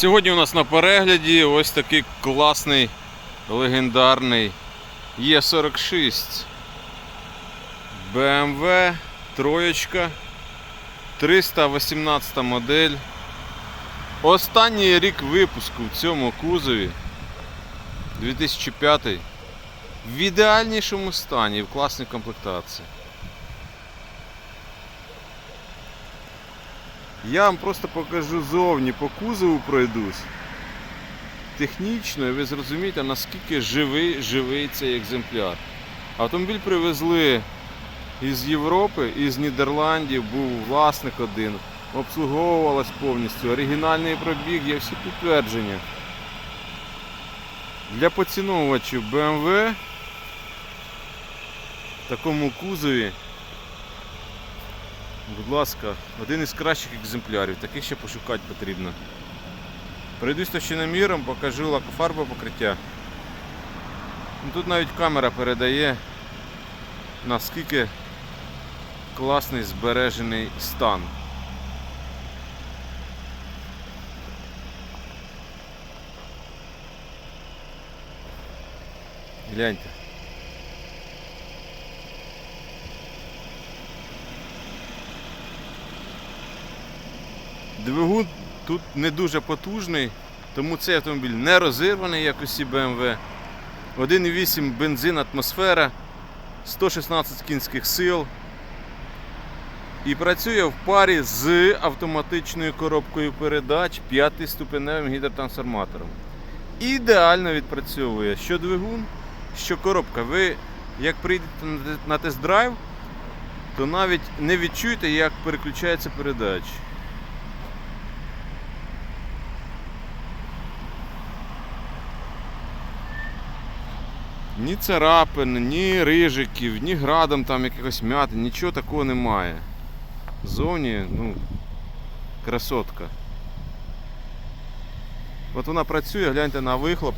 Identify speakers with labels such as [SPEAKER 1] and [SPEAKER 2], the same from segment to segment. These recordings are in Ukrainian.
[SPEAKER 1] Сьогодні у нас на перегляді ось такий класний легендарний Е46 BMW троєчка 318 модель. Останній рік випуску в цьому кузові 2005 в ідеальнішому стані в класній комплектації. Я вам просто покажу зовні, по кузову пройдусь. Технічно, і ви зрозумієте, наскільки живий, живий цей екземпляр. Автомобіль привезли із Європи, із Нідерландів, був власник один, обслуговувалась повністю, оригінальний пробіг, є всі підтвердження. Для поціновувачів BMW в такому кузові Будь ласка, один із кращих екземплярів, таких ще пошукати потрібно. Пройдусь товщиноміром, покажу лакофарбове покриття. Ну, Тут навіть камера передає наскільки класний збережений стан. Гляньте. Двигун тут не дуже потужний, тому цей автомобіль не розірваний, як усі BMW. 1,8 бензин, атмосфера, 116 кінських сил. І працює в парі з автоматичною коробкою передач 5 ступеневим гідротрансформатором. Ідеально відпрацьовує що двигун, що коробка. Ви як прийдете на тест-драйв, то навіть не відчуєте, як переключається передача. Ні царапин, ні рижиків, ні градом там якихось м'яти, нічого такого немає. Зовні, ну, красотка. От вона працює, гляньте на вихлоп.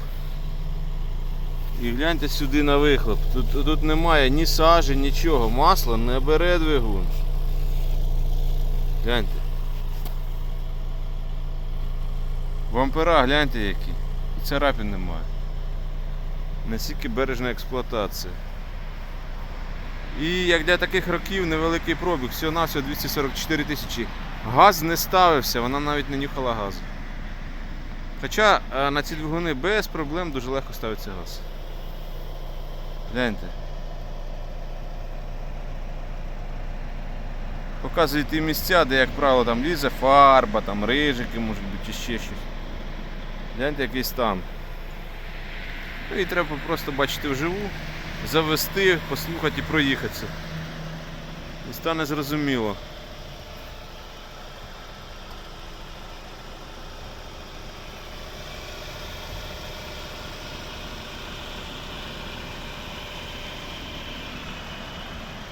[SPEAKER 1] І гляньте сюди на вихлоп. Тут, тут немає ні сажі, нічого. Масло не бере двигун. Гляньте. Вампера гляньте які. І царапин немає. Настільки бережна експлуатація. І як для таких років невеликий пробіг, всього на всього 244 тисячі. Газ не ставився, вона навіть не нюхала газу. Хоча е, на ці двигуни без проблем дуже легко ставиться газ. Гляньте. Показує ті місця, де, як правило, там лізе фарба, там рижики, може бути, чи ще щось. Гляньте, який стан. Ну, І треба просто бачити вживу, завести, послухати і проїхатися. І стане зрозуміло.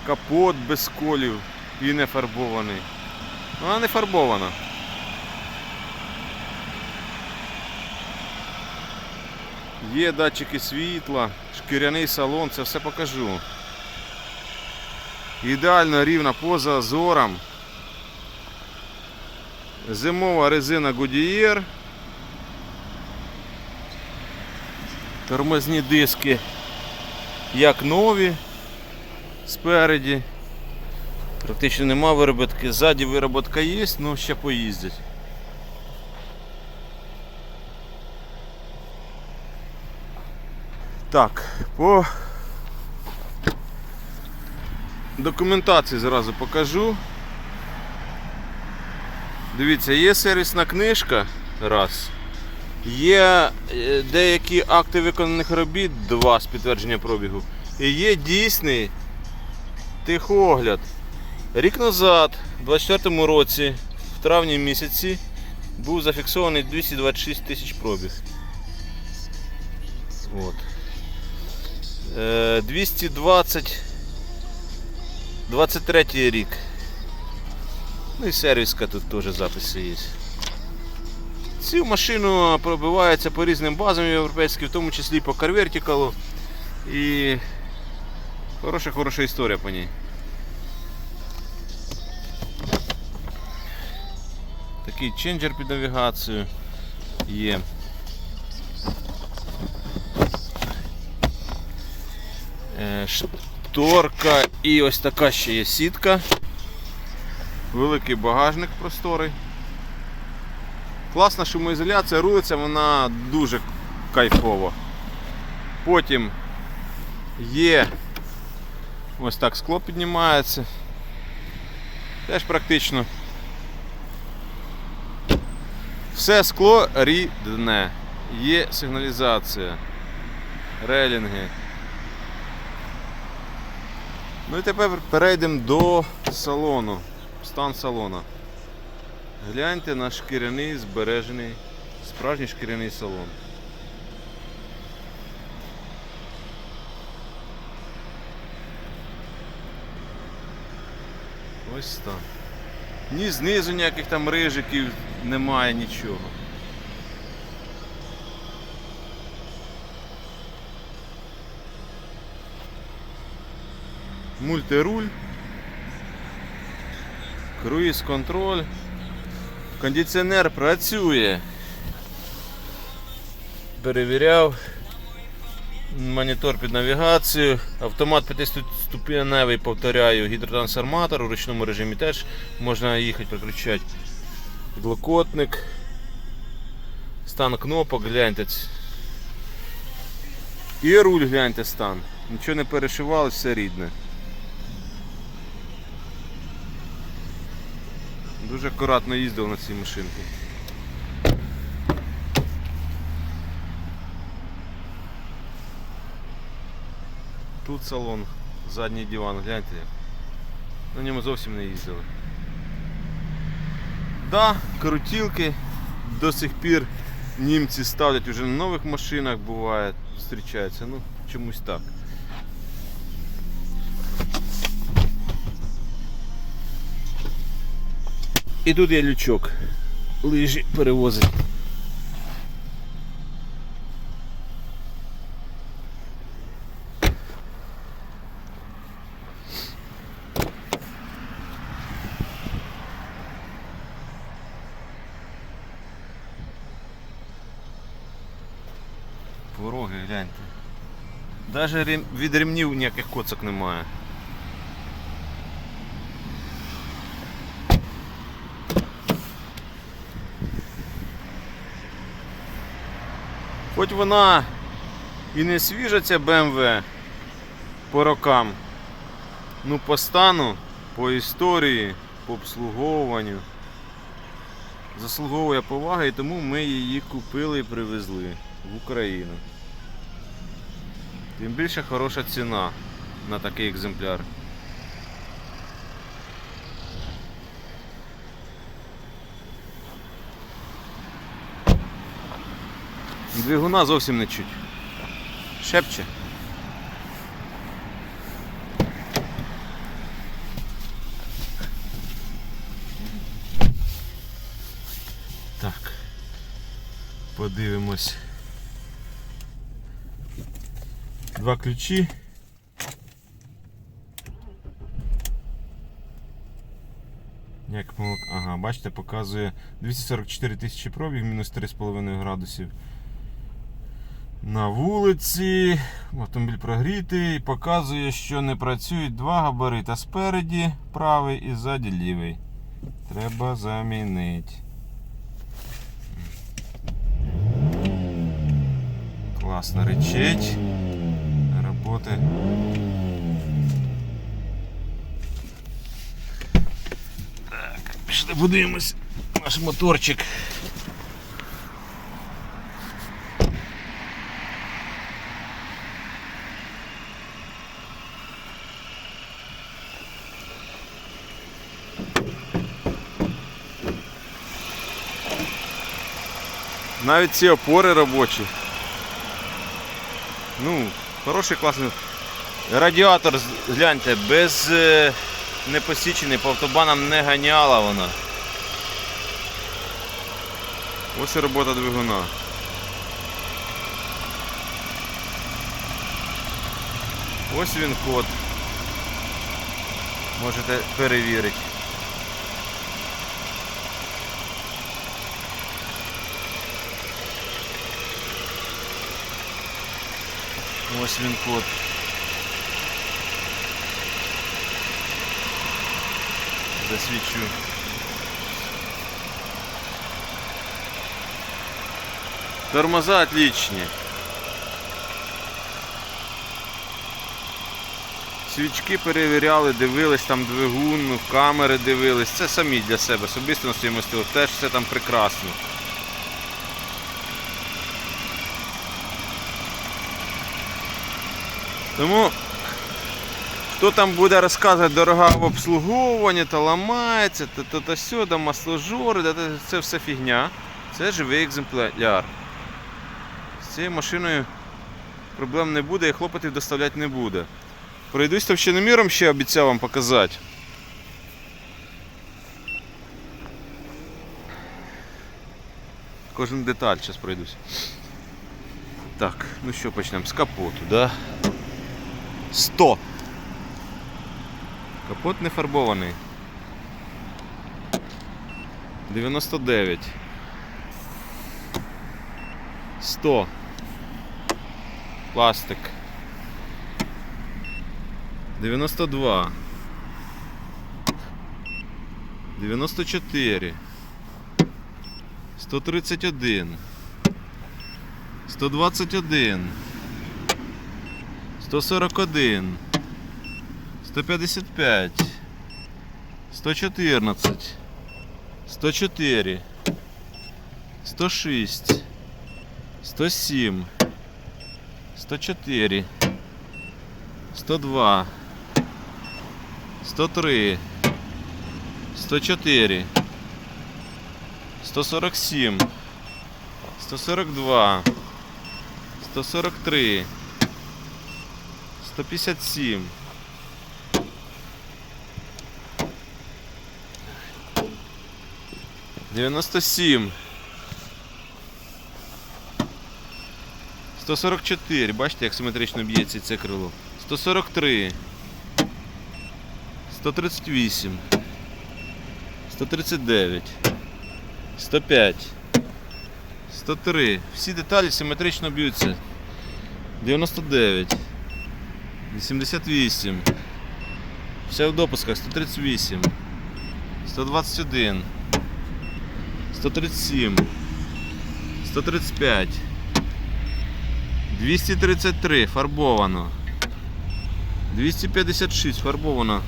[SPEAKER 1] Капот без колів і не фарбований. Вона не фарбована. Є датчики світла, шкіряний салон, це все покажу. Ідеально рівна по зазорам. Зимова резина Goodyear. Тормозні диски як нові спереді. Практично нема вироботки. Ззаді вироботка є, але ще поїздять. Так, по документації зразу покажу. Дивіться, є сервісна книжка. Раз. Є е, деякі акти виконаних робіт, два з підтвердження пробігу. І є дійсний тихогляд. Рік назад, у 24-му році, в травні місяці, був зафіксований 226 тисяч пробіг. От. Е, 220 23 рік. Ну і сервіска тут теж записи є. Цю машину пробивається по різним базам європейським, в тому числі по Carvertical. І хороша хороша історія по ній. Такий ченджер під навігацію. Є. Шторка і ось така ще є сітка. Великий багажник просторий. Класна шумоізоляція, рулиться вона дуже кайфово. Потім є ось так скло піднімається. Теж практично. Все скло рідне. Є сигналізація. Релінги. Ну і тепер перейдемо до салону. Стан салона. Гляньте на шкіряний збережений, справжній шкіряний салон. Ось так. Ні знизу ніяких там рижиків немає нічого. Мультируль. Круїз контроль. Кондиціонер працює. Перевіряв. Монітор під навігацію. Автомат п'ятиступеневий, повторяю, гідротрансформатор у ручному режимі теж можна їхати, переключати. Підлокотник. Стан кнопок, гляньте. І руль гляньте стан. Нічого не перешивали, все рідне. Дуже акуратно їздив на цій машинці. Тут салон, задній диван, гляньте як. На ньому зовсім не їздили. Да, крутілки до сих пір німці ставлять вже на нових машинах буває, зустрічаються, ну чомусь так. І тут є лючок. Лижі перевозить. Пороги, гляньте. Навіть від ремнів ніяких коцок немає. Хоч вона і не свіжа ця BMW по рокам, ну по стану, по історії, по обслуговуванню. Заслуговує поваги і тому ми її купили і привезли в Україну. Тим більше хороша ціна на такий екземпляр. Двигуна зовсім не чуть. Шепче. Так. Подивимось. Два ключі. Як помилок. Ага, бачите, показує 244 тисячі пробіг, мінус 3,5 градусів. На вулиці. Автомобіль прогрітий і показує, що не працюють два габарита спереді правий і ззаді лівий. Треба замінити. Класно речить. Роботи. Так, пішли подивимось наш моторчик. Навіть ці опори робочі. Ну, хороший класний. Радіатор, гляньте, без е, не посічений, по автобанам не ганяла вона. Ось і робота двигуна. Ось він код. Можете перевірити. Ось він код. Засвічу. Тормоза отличні. Свічки перевіряли, дивились там двигун, ну, камери дивились. Це самі для себе, особисто на своєму стилу. Теж все там прекрасно. Тому хто там буде розказувати дорога в обслуговуванні, та ламається, та то та сьо, масложори, та, та, це все фігня. Це живий екземпляр. З цією машиною проблем не буде і хлопотів доставляти не буде. Пройдусь товщиноміром ще обіцяв вам показати. Кожен деталь зараз пройдусь. Так, ну що почнемо з капоту, да? 100. Капот не фарбований. 99. 100. Пластик. 92. 94. 131. 121. 141. 155. 114. 104. 106. 107. 104. 102. 103. 104. 147. 142. 143. 157. Девяносто сім. 144. Бачите, як симетрично б'ється це крило. 143. 138. 139. 105. 103. Всі деталі симетрично б'ються. 99. 88. Все в допусках. 138. 121. 137. 135. 233 фарбовано. 256 фарбовано.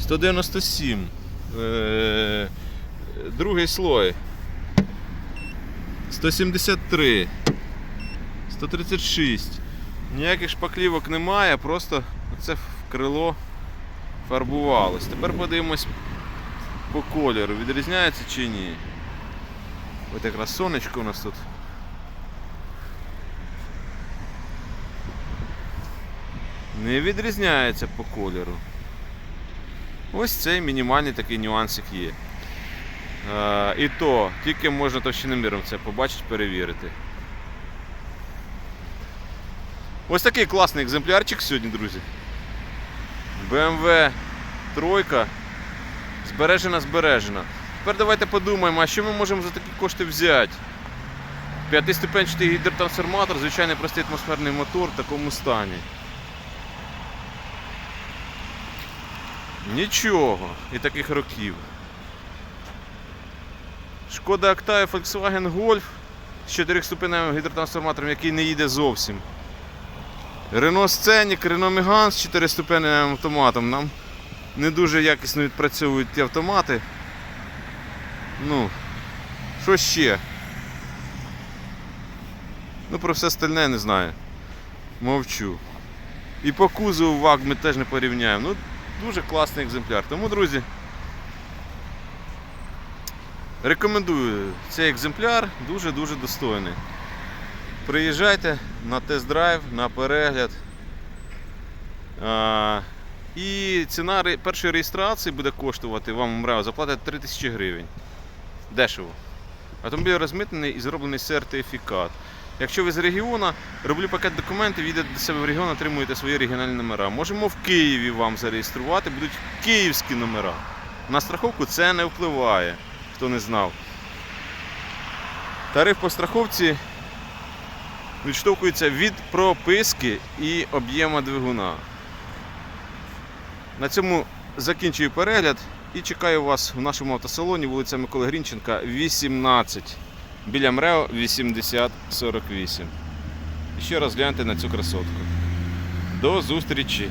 [SPEAKER 1] 197. Е, Другий слой. 173. 136. Ніяких шпаклівок немає, просто це крило фарбувалось. Тепер подивимось по кольору. Відрізняється чи ні. Ось якраз сонечко у нас тут. Не відрізняється по кольору. Ось цей мінімальний такий нюансик є. Е, і то тільки можна товщиноміром це побачити, перевірити. Ось такий класний екземплярчик сьогодні, друзі. BMW тройка. Збережена, збережена. Тепер давайте подумаємо, а що ми можемо за такі кошти взяти? П'ятиступенчатий гідротрансформатор, звичайний простий атмосферний мотор в такому стані. Нічого і таких років. Шкода Octavia Volkswagen Golf з 4-ступеневим гідротрансформатором, який не їде зовсім. Renault Scenic, Renault Megane з 4-ступеневим автоматом. Нам не дуже якісно відпрацьовують ті автомати. Ну, що ще? Ну, про все остальне не знаю. Мовчу. І по кузову ВАГ ми теж не порівняємо. Ну, дуже класний екземпляр. Тому, друзі, рекомендую цей екземпляр, дуже-дуже достойний. Приїжджайте на тест-драйв, на перегляд. А, і ціна першої реєстрації буде коштувати вам МРЕО заплатить 3000 гривень. Дешево. Автомобіль розмитнений і зроблений сертифікат. Якщо ви з регіону, роблю пакет документів, їдете до себе в регіон, отримуєте свої регіональні номера. Можемо в Києві вам зареєструвати, будуть київські номера. На страховку це не впливає, хто не знав. Тариф по страховці відштовхується від прописки і об'єма двигуна. На цьому закінчую перегляд і чекаю вас в нашому автосалоні вулиця Миколи Грінченка, 18. Біля МРЕО 8048. І ще раз гляньте на цю красотку. До зустрічі!